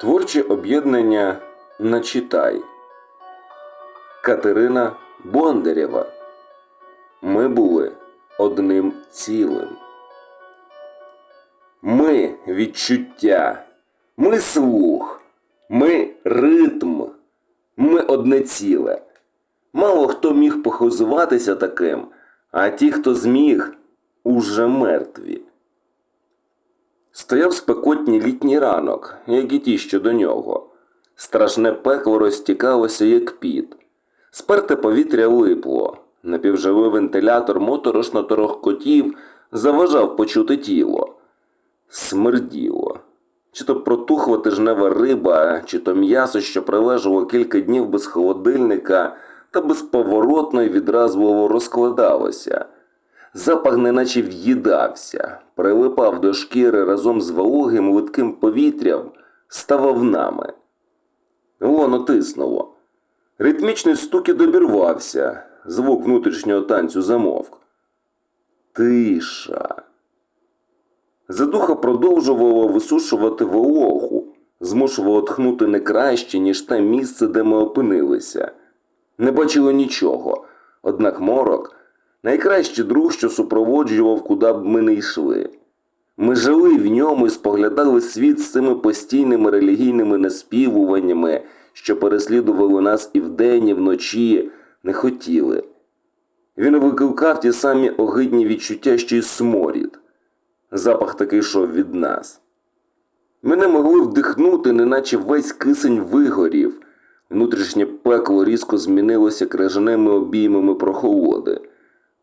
Творче об'єднання Начитай. Катерина Бондарєва. Ми були одним цілим. Ми відчуття. Ми слух. Ми ритм. Ми одне ціле. Мало хто міг похизуватися таким, а ті, хто зміг, уже мертві. Стояв спекотній літній ранок, як і ті, що до нього. Страшне пекло розтікалося, як піт. Сперте повітря липло. Напівживий вентилятор моторошно торохкотів, заважав почути тіло. Смерділо. Чи то протухла тижнева риба, чи то м'ясо, що прилежало кілька днів без холодильника, та безповоротно й відразливо розкладалося. Запах неначе в'їдався, прилипав до шкіри разом з вологим литким повітрям, ставав нами. Воно тиснуло. Ритмічний стукіт обірвався, звук внутрішнього танцю замовк. Тиша. Задуха продовжувала висушувати вологу, змушувала тхнути не краще, ніж те місце, де ми опинилися. Не бачили нічого, однак морок найкращий друг, що супроводжував, куди б ми не йшли. Ми жили в ньому і споглядали світ з цими постійними релігійними наспівуваннями, що переслідували нас і вдень, і вночі, не хотіли. Він викликав ті самі огидні відчуття, що й сморід. Запах такий йшов від нас. Ми не могли вдихнути, неначе весь кисень вигорів. Внутрішнє пекло різко змінилося крижаними обіймами прохолоди.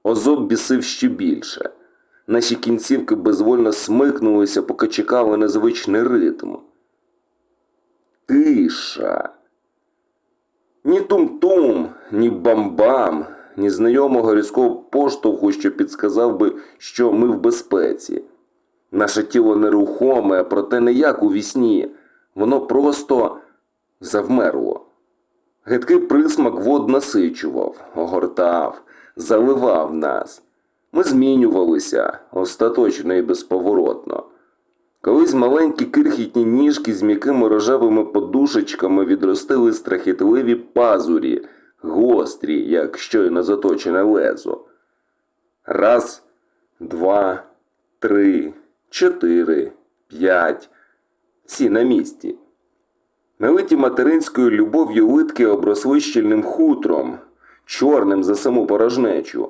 Озоб бісив ще більше. Наші кінцівки безвольно смикнулися, поки чекали на звичний ритм. Тиша. Ні тум-тум, ні бам-бам, ні знайомого різкого поштовху, що підсказав би, що ми в безпеці. Наше тіло нерухоме, проте не як у вісні. Воно просто завмерло. Гидкий присмак вод насичував, огортав, заливав нас. Ми змінювалися остаточно і безповоротно. Колись маленькі крихітні ніжки з м'якими рожевими подушечками відростили страхітливі пазурі, гострі, як щойно заточене лезо. Раз, два, три, чотири, п'ять. Всі на місці. Налиті материнською любов'ю литки обросли щільним хутром, чорним за саму порожнечу.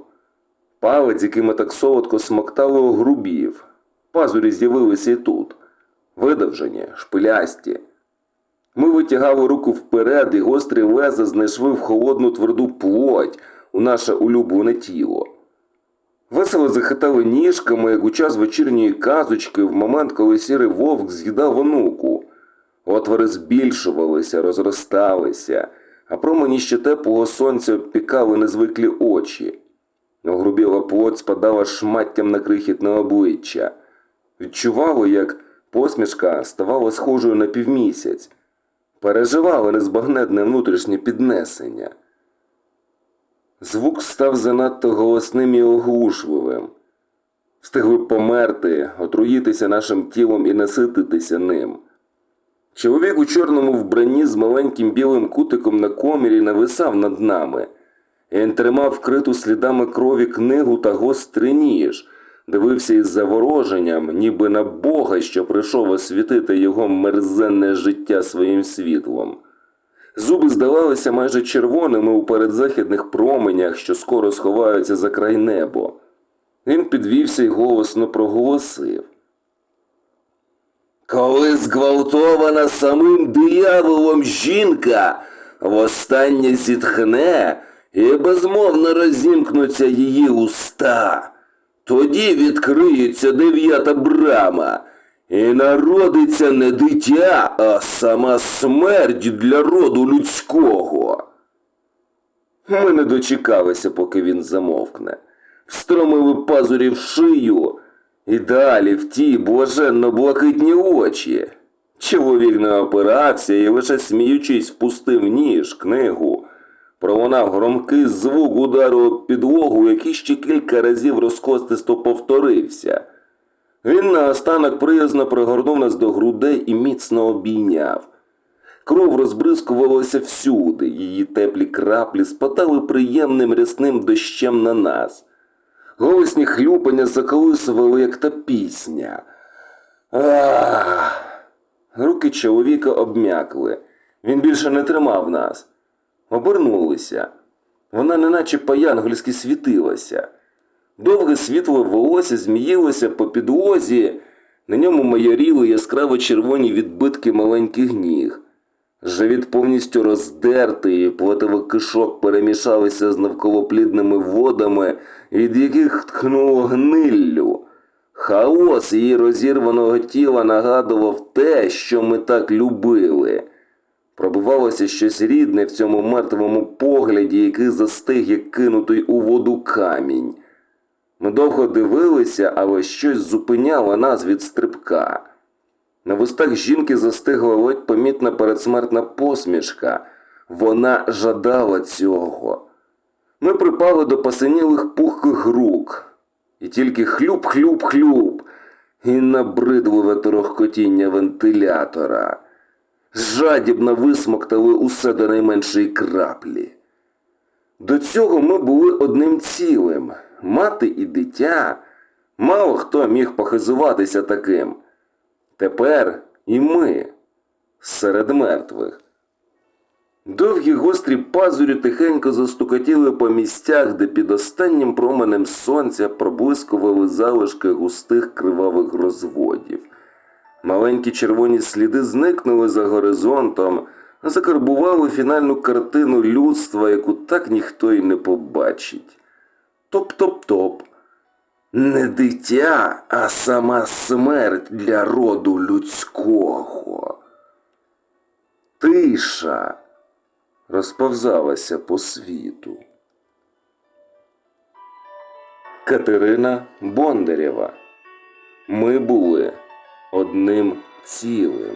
Палець, якими так солодко смоктали огрубів. Пазурі з'явилися і тут, видовжені, шпилясті. Ми витягали руку вперед, і гострі леза знайшли в холодну тверду плоть у наше улюблене тіло. Весело захитали ніжками, як у час вечірньої казочки, в момент, коли сірий вовк з'їдав онуку. Отвори збільшувалися, розросталися, а промені ще теплого сонця обпікали незвиклі очі. Огрубіла плоть спадала шматтям на крихітне обличчя. Відчувало, як посмішка ставала схожою на півмісяць. Переживало незбагненне внутрішнє піднесення. Звук став занадто голосним і оглушливим. Встигли померти, отруїтися нашим тілом і насититися ним. Чоловік у чорному вбранні з маленьким білим кутиком на комірі нависав над нами. Він тримав вкриту слідами крові книгу та гострий ніж, дивився із завороженням, ніби на Бога, що прийшов освітити його мерзенне життя своїм світлом. Зуби здавалися майже червоними у передзахідних променях, що скоро сховаються за край небо. Він підвівся і голосно проголосив. Коли зґвалтована самим дияволом жінка востаннє зітхне і безмовно розімкнуться її уста, тоді відкриється дев'ята брама, і народиться не дитя, а сама смерть для роду людського. Ми не дочекалися, поки він замовкне. Встромили пазурі в шию і далі в ті блаженно-блакитні очі. Чоловік не опирався і лише сміючись впустив ніж, книгу. Пролунав громкий звук удару об підлогу, який ще кілька разів розкостисто повторився. Він наостанок приязно пригорнув нас до грудей і міцно обійняв. Кров розбризкувалася всюди, її теплі краплі спадали приємним рясним дощем на нас. Голосні хлюпання заколисували, як та пісня. Ах! Руки чоловіка обм'якли. Він більше не тримав нас. Обернулися. Вона неначе по-янгольськи світилася. Довге світле волосся зміїлося по підлозі, на ньому майоріли яскраво червоні відбитки маленьких ніг. Живіт повністю роздертий, платовий кишок перемішалися з навколоплідними водами, від яких тхнуло гниллю. Хаос її розірваного тіла нагадував те, що ми так любили. Пробивалося щось рідне в цьому мертвому погляді, який застиг, як кинутий у воду камінь. Ми довго дивилися, але щось зупиняло нас від стрибка. На вустах жінки застигла ледь помітна передсмертна посмішка. Вона жадала цього. Ми припали до посинілих пухких рук. І тільки хлюб-хлюб-хлюб, і набридливе торохкотіння вентилятора. Жадібно висмоктали усе до найменшої краплі. До цього ми були одним цілим мати і дитя. Мало хто міг похизуватися таким. Тепер і ми серед мертвих. Довгі гострі пазурі тихенько застукотіли по місцях, де під останнім променем сонця проблискували залишки густих кривавих розводів. Маленькі червоні сліди зникнули за горизонтом, закарбували фінальну картину людства, яку так ніхто й не побачить. Топ-топ-топ. Не дитя, а сама смерть для роду людського. Тиша розповзалася по світу. Катерина Бондарєва. Ми були одним цілим.